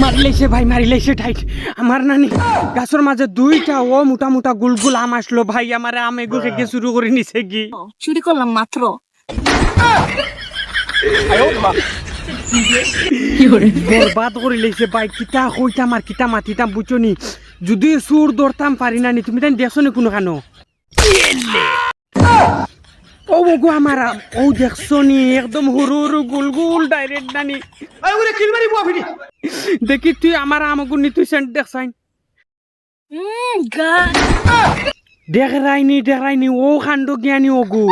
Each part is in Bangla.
মারিলেছে ভাই টাইট আমার নানি গাছের মাঝে দুইটা ও মোটা মোটা গুলগুল আম আসলো ভাই আমার আম এগু থেকে শুরু করে নিছে কি চুরি করলাম মাত্র। বরবাদ করে লেছে ভাই কিতা কইতাম আর কিতা মাতিতাম বুঝছনি যদি সুর ধরতাম পারি না নি তুমি তাই দেখছ নি কোনো খানো? ও গো আমার। আম। ও দেখছ নি একদম হরু হরু গুল গুল ডাইরেক্ট নানি দেখি তুই আমার আমাকে নি তুই সেন্ট দেখছাই হুম গা। দেখরাইনি দেখরাইনি ও কাণ্ড জ্ঞানী ওগু।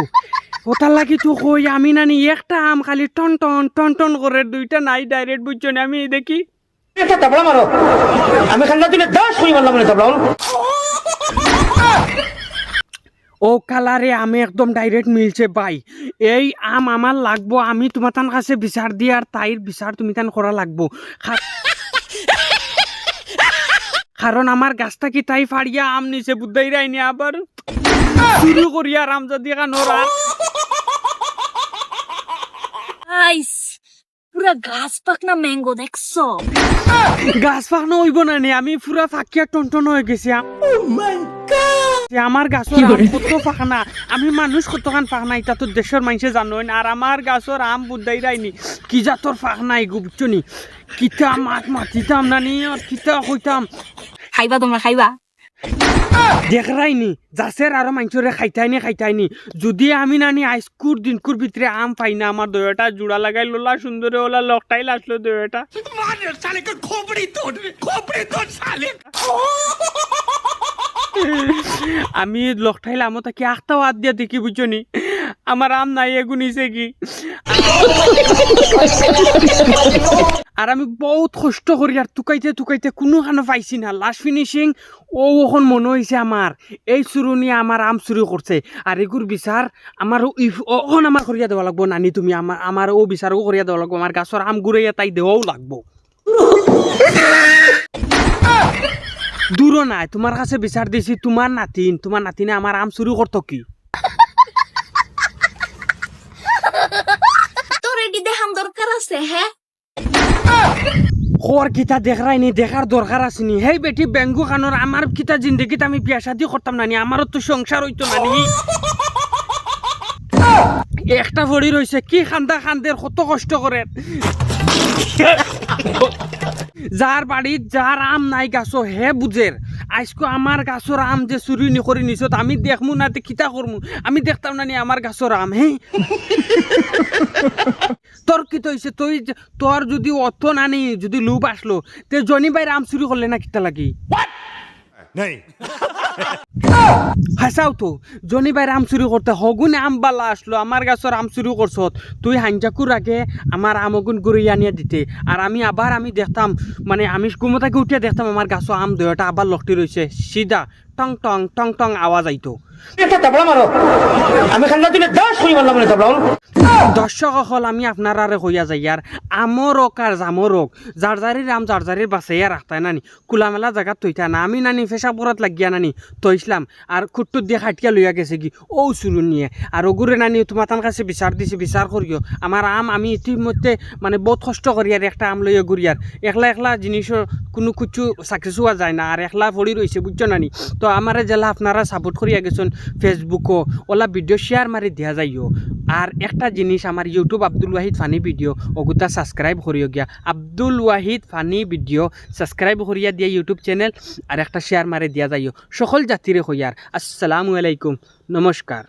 ওটার লাগি তো কই আমি নানি একটা আম খালি টন টন টন টন করে দুইটা নাই ডাইরেক্ট বুঝছ না আমি দেখি। একটা তাবলা মারো। আমি খান্না দিলে দশ কই মারলাম না তাবলা ও কালারে আমি একদম ডাইরেক্ট মিলছে ভাই। এই আম আমার লাগবো আমি তোমার তান কাছে বিচার দিয়ে আর তাইর বিচার তুমি তান করা লাগবো কারণ আমার গাছটা কি তাই ফাড়িয়া আম নিছে বুদ্ধাই রাইনি আবার শুরু করিয়া রাম যদি কানোরা পুরা গাছ পাকনা ম্যাঙ্গো দেখছ? গাছ ফাঁকনো হইব না নি আমি পুরা ফাঁকিয়া টনটন হয়ে গেছি যে আমার গাছের আম কত ফাঁকনা আমি মানুষ কতখান ফাঁকনা এটা তো দেশের মানুষে জানো না। আর আমার গাছের আম বুদ্ধাই রাইনি কি জাতর ফাঁকনা এগু কিতা মাত মাতিতাম নানি আর কিতা কইতাম। খাইবা তোমরা খাইবা। দেখরাইনি যাসের আরও মানুষরে খাইতাইনি খাইতাইনি যদি আমি নানি আইসকুর দিনকুর ভিতরে আম পাই না আমার দইটা জোড়া লাগাই লোলা সুন্দরে ওলা লকটাই লাসলো দইটা আমি লকটাইলাম তাকে আখটা হাত দিয়া দেখি বুঝছনি আমার আম নাই এগুনিছে কি? আর আমি বহুত কষ্ট করি, আর টুকাইতে টুকাইতে কোনো খানো পাইছি না। লাস্ট ফিনিশিং ও ওখন মনে হয়েছে আমার এই চুরুনি আমার আম চুরি করছে আর এগুর বিচার আমার ওখন আমার করিয়া দেওয়া লাগবো, নানি তুমি আমার আমার ও বিচারও করিয়া দেওয়া লাগবো। আমার গাছর আম ঘুরাইয়া তাই দেওয়াও লাগবো। দূরও নাই তোমার কাছে বিচার দিছি তোমার নাতিন তোমার নাতিনে আমার আম চুরি করতো কি? খোর কিতা দেখাই নি দেখার দরকার আছে নি? হেই বেটি বেঙ্গু খানোর আমার কিতা জিন্দগিতে আমি বিয়া শাদি করতাম নানি আমারও তো সংসার হইতো নানি। একটা ভরি রয়েছে কি খান্দা খান্দের কত কষ্ট করে যার বাড়িত যার আম নাই গাছ হে বুঝের আজকে আমার গাছর আম যে চুরি নি করে নিছত, আমি দেখমু না তে কিতা করমু আমি দেখতাম নানি আমার গাছর আম, হে? তোর কি তো হইছে তুই তোর যদি অত নানি, যদি লুপ আসলো, তে জনি বাইরে আম চুরি করলে না কিতা লাগি? नहीं হাসাও তো। জনি বাইরে আম চুরি করতে হগুনে আম বালা আসলো আমার গাছর আম চুরি করছত তুই হাঞ্জাকুর আগে আমার আমগুন গুড়ি আনিয়ে দিতে। আর আমি আবার আমি দেখতাম মানে আমি ঘুমোতাকে উঠিয়ে দেখতাম আমার গাছও আম দইটা আবার লকটি রয়েছে সিধা টং টং টং টং আওয়াজ আইতো। মারো। আমি খান্না দিলে দশ কই মারলাম না তাবলা দর্শক হল আমি আপনার আরে হইয়া যাই আর আমর হোক আর জামর হোক যারির আম যার যারির বাসাইয়া রাখতাই নানি। খোলামেলা জায়গাত তৈতা না আমি নানি ফেসাপুরত লাগিয়া নানি তৈসলাম আর খুট্টুত দিয়ে খাটিয়া লইয়া গেছে কি? ও চুরুন নিয়ে আর ওগুরে নানি তোমার তার কাছে বিচার দিছি বিচার করিও আমার আম আমি ইতিমধ্যে মানে বহুত কষ্ট করি আর একটা আম লইয়া ঘুরি আর একলা একলা জিনিসও কোনো কিছু চাকরি হওয়া যায় না আর একলা পড়ি রয়েছে বুঝছ নানি? তো আমার জেলা আপনারা সাপোর্ট করিয়া গেছেন ফেসবুকও ওলা ভিডিও শেয়ার মারি দিয়া যাইও। আর একটা জিনিস, আমার YouTube Abdul Wahid funny video ওগুতা subscribe করিও গিয়া। Abdul Wahid funny video subscribe করিয়া দিয়া ইউটিউব চ্যানেল আর একটা শেয়ার মারি দিয়া যাইও। সকল জাতিরে হইয়ার আসসালামু আলাইকুম। নমস্কার